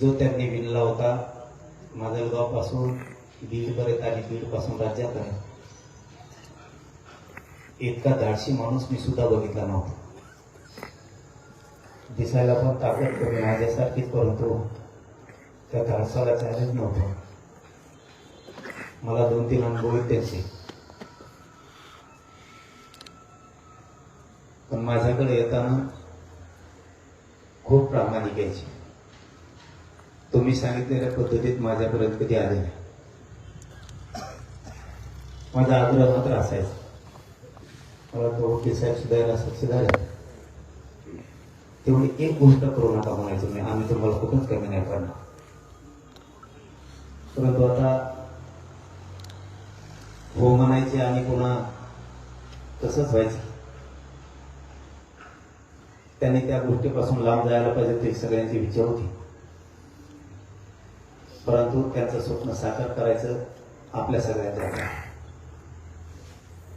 जो त्यांनी विणला होता माजलगावपासून बीडपर्यंत आणि बीडपासून आहे इतका धाडशी माणूस मी सुद्धा बघितला नव्हता. दिसायला पण ताकद कमी माझ्यासारखीच परंतु त्या धाडसाला चॅलेंज नव्हतं. मला दोन तीन अनुभव आहेत त्यांचे. पण माझ्याकडे येताना खूप प्रामाणिक यायचे. तुम्ही सांगितलेल्या पद्धतीत माझ्यापर्यंत कधी आले नाही. माझा आग्रह मात्र असायचा. मला तो वकील साहेब सुधारला सुधारला तेवढी एक गोष्ट करू नका म्हणायचं मी. आम्ही तुम्हाला कुठंच कमी नाही पडणार परंतु आता हो म्हणायचे आणि पुन्हा तसंच व्हायचं. त्यांनी त्या गोष्टीपासून लांब जायला पाहिजे ते सगळ्यांची इच्छा होती. परंतु त्यांचं स्वप्न साकार करायचं आपल्या सगळ्यांचं हातात आहे.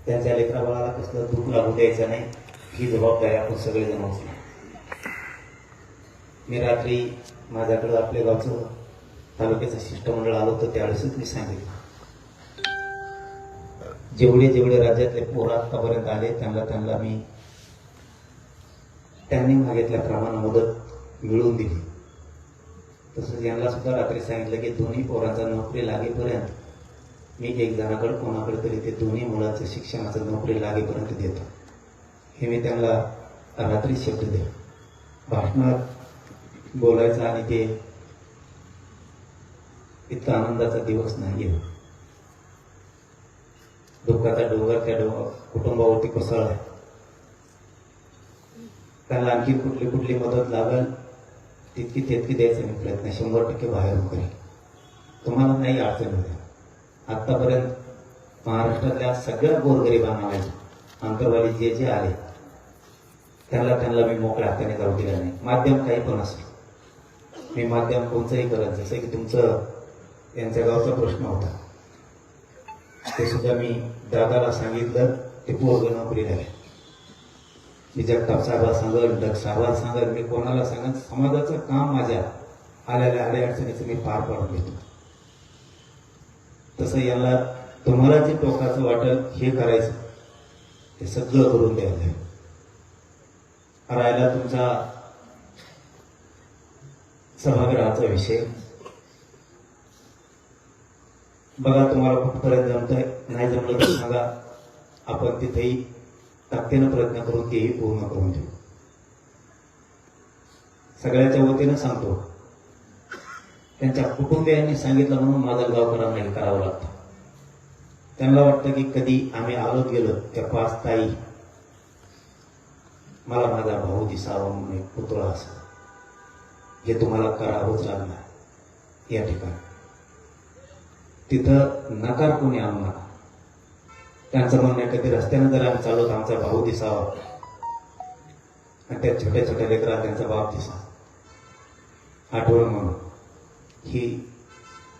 त्यांच्या लेकराबाळाला कसलं दुःख लागू द्यायचं नाही ही जबाबदारी आपण सगळेजण उचलू मी रात्री माझ्याकडं आपल्या गावचं तालुक्याचं शिष्टमंडळ आलं होतं त्यावेळेसच मी सांगितलं. जेवढे जेवढे राज्यातले पोर आतापर्यंत आले त्यांना त्यांना मी त्यांनी मागितल्याप्रमाणे मदत मिळवून दिली. तसंच यांना सुद्धा रात्री सांगितलं की दोन्ही पोरांचा नोकरी लागेपर्यंत मी एक जणाकडे कोणाकडे तरी ते दोन्ही मुलाचं शिक्षणाचं नोकरी लागेपर्यंत देतो. हे मी त्यांना रात्री शब्द दे भाषणात बोलायचं आणि ते इतका आनंदाचा दिवस नाही आहे. दुःखाचा डोंगर त्या डोंगर कुटुंबावरती कोसळला त्यांना आणखी कुठली कुठली मदत लागेल? तितकी तितकी द्यायचा मी प्रयत्न शंभर टक्के बाहेर करेल तुम्हाला नाही अडचण होते आत्तापर्यंत महाराष्ट्रातल्या सगळ्या गोरगरिबांना अंतरवाली जे जे आले त्यांना त्यांना मी मोकळ्या हाताने जाऊ दिला नाही. माध्यम काही पण असेल मी माध्यम कोणचंही करत जसं की तुमचं यांच्या गावचा प्रश्न होता. ते सुद्धा मी दादाला सांगितलं ते पूर्ण नोकरी झाले मी जगताप साहेबाला सांगल डग साहेबाला सांगल मी कोणाला सांगल समाजाचं काम माझ्या आलेल्या आल्या अडचणीचं मी पार पाडून घेतो तसं याला तुम्हाला जे टोकाचं वाटत हे करायचं. हे सगळं करून द्यायचं राहिला तुमचा सभागृहाचा विषय. बघा तुम्हाला कुठपर्यंत जमतंय. नाही जमलं तर सांगा. आपण तिथेही ताकदीनं प्रयत्न करून तेही पूर्ण करून देऊ. सगळ्याच्या वतीनं सांगतो. त्यांच्या कुटुंबियांनी सांगितलं म्हणून माझा गावकरांना हे करावं लागतं. त्यांना वाटतं की कधी आम्ही आलोत गेलो त्या पाच ताई मला माझा भाऊ दिसावा म्हणून एक पुतळा असं हे तुम्हाला करावंच लागणार या ठिकाणी. तिथं नकार कोणी आणू नका. त्यांचं म्हणणं आहे कधी रस्त्यानं जर आम्ही चालवत आमचा भाऊ दिसावा. आणि त्या छोट्या छोट्या लेकरात त्यांचा बाप दिसा. आठवण म्हणून. ही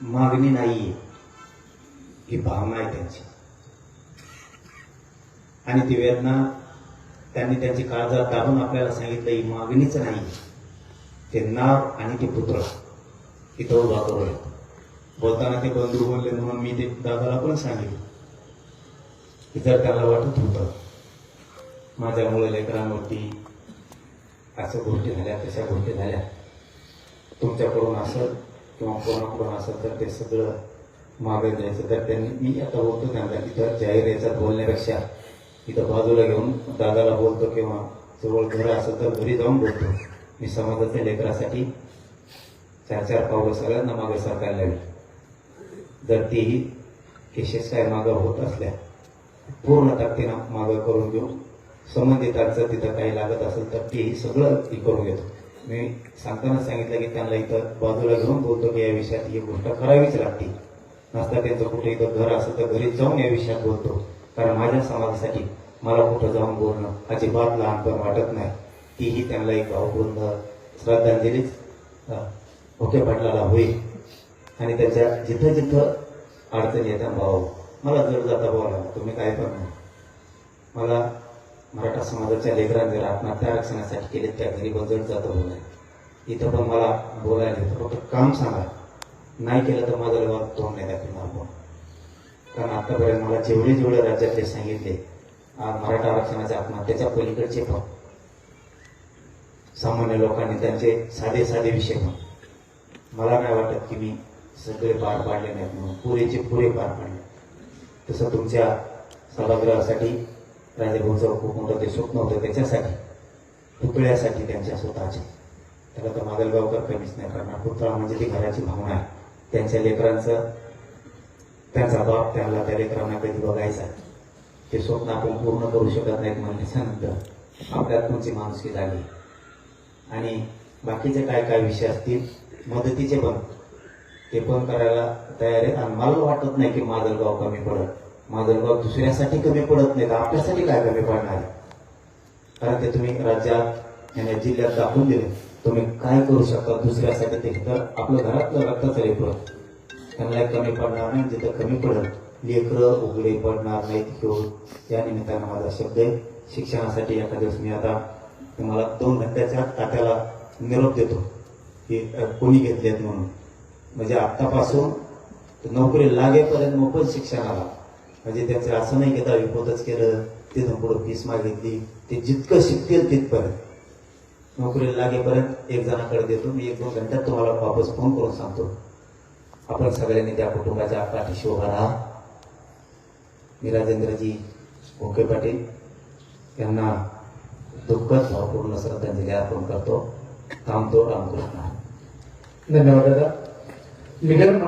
मागणी नाहीये. ही भावना आहे त्यांची. आणि ती वेदना त्यांनी त्यांची काळजात दाबून आपल्याला सांगितलं ही मागणीच नाही ते नाव आणि ते पुत्र. इथं उभा करूया. बोलताना ते बंधू बोलले म्हणून मी ते दादाला पण सांगितलं. विद्यार्थ्यांना वाटत होतं माझ्यामुळे लेकरांवरती असं गोष्टी झाल्या तशा गोष्टी झाल्या तुमच्याकडून असं किंवा कोणाकडून असं तर ते सगळं मागे द्यायचं तर त्यांनी मी आता बोलतो त्यांना इथं जाहीर याच्यात बोलण्यापेक्षा इथं बाजूला घेऊन दादाला बोलतो किंवा जवळ घर असेल तर घरी जाऊन बोलतो. मी समाजाच्या लेकरासाठी चार चार पावलं सगळ्यांना मागे सरकायला लागली जर तीही केसेस काय मागं होत असल्या पूर्ण ताकदीनं मागं करून घेऊ संबंधितांचं तिथं काही लागत असेल तर तेही सगळं ती करून घेतो. मी सांगताना सांगितलं की त्यांना इथं बाजूला घेऊन बोलतो की या विषयात ही गोष्ट करावीच लागते. नसता त्यांचं कुठे इथं घर असेल तर घरी जाऊन या विषयात बोलतो. कारण माझ्या समाजासाठी मला कुठं जाऊन बोलणं अजिबात लहानपण वाटत नाही. तीही त्यांना एक भावपूर्ण श्रद्धांजलीच ओके पाटलाला होईल. आणि त्याच्या जिथं जिथं अडचण येतात भाऊ मला जर जाता बोला तुम्ही काय पण म्हणा. मला मराठा समाजाच्या लेकरांनी जर आत्महत्या आरक्षणासाठी केले त्या घरी जड जाता बोलाय इथं पण मला बोलायला येतं. फक्त काम सांगा. नाही केलं तर माझं गावात तोंड नाही दाखवणार आपण कारण आतापर्यंत मला जेवढे जेवढे राज्यातले सांगितले मराठा आरक्षणाच्या आत्महत्याच्या पलीकडचे पण सामान्य लोकांनी त्यांचे साधे साधे विषय पण मला नाही वाटत की मी सगळे पार पाडले नाहीत म्हणून. पुरेचे पुरे पार पाडले. तसं तुमच्या सभागृहासाठी राजेभाऊचं खूप मोठं ते स्वप्न होतं त्याच्यासाठी पुतळ्यासाठी त्यांच्या स्वतःचे. त्याला तर मागलगावकर कमीच नाही करणार. पुतळा म्हणजे ती घराची भावना आहे. त्यांच्या लेकरांचं त्यांचा बाप त्यांना त्या लेकरांना कधी बघायचा ते स्वप्न आपण पूर्ण करू शकत नाहीत म्हणल्याच्यानंतर आपल्यात तुमची माणुसकी झाली. आणि बाकीचे काय काय विषय असतील मदतीचे पण ते पण करायला तयार आहे आणि मला वाटत नाही की माझं गाव कमी पडत. माझं गाव दुसऱ्यासाठी कमी पडत नाही तर आपल्यासाठी काय कमी पडणार आहे? कारण ते तुम्ही राज्यात आणि जिल्ह्यात दाखवून दिले. तुम्ही काय करू शकता दुसऱ्यासाठी ते? तर आपलं घरातलं रक्ताचं लेकरं त्यांना कमी पडणार नाही जिथं कमी पडत. लेकरं उघडे पडणार नाहीत घेऊन त्या निमित्तानं माझा शब्द आहे शिक्षणासाठी एका दिवस मी आता तुम्हाला दोन घंट्याच्या तात्याला निरोप देतो. की कोणी घेतलेत म्हणून. म्हणजे आत्तापासून नोकरी लागेपर्यंत मोफत शिक्षणाला म्हणजे त्यांचं असं नाही की दहावीपोतच केलं तिथून पुढे फीस मागितली ते जितकं शिकतील तिथपर्यंत. नोकरीला लागेपर्यंत एक जणाकडे देतो मी एक दोन घंट्यात तुम्हाला वापस फोन करून सांगतो. आपण सगळ्यांनी त्या कुटुंबाच्या पाठीशी उभा राहा. मी राजेंद्रजी ओके पाटील यांना दुःखद भावपूर्ण श्रद्धांजली अर्पण करतो. थांबतो रामकृष्ण. धन्यवाद दादा. লিডার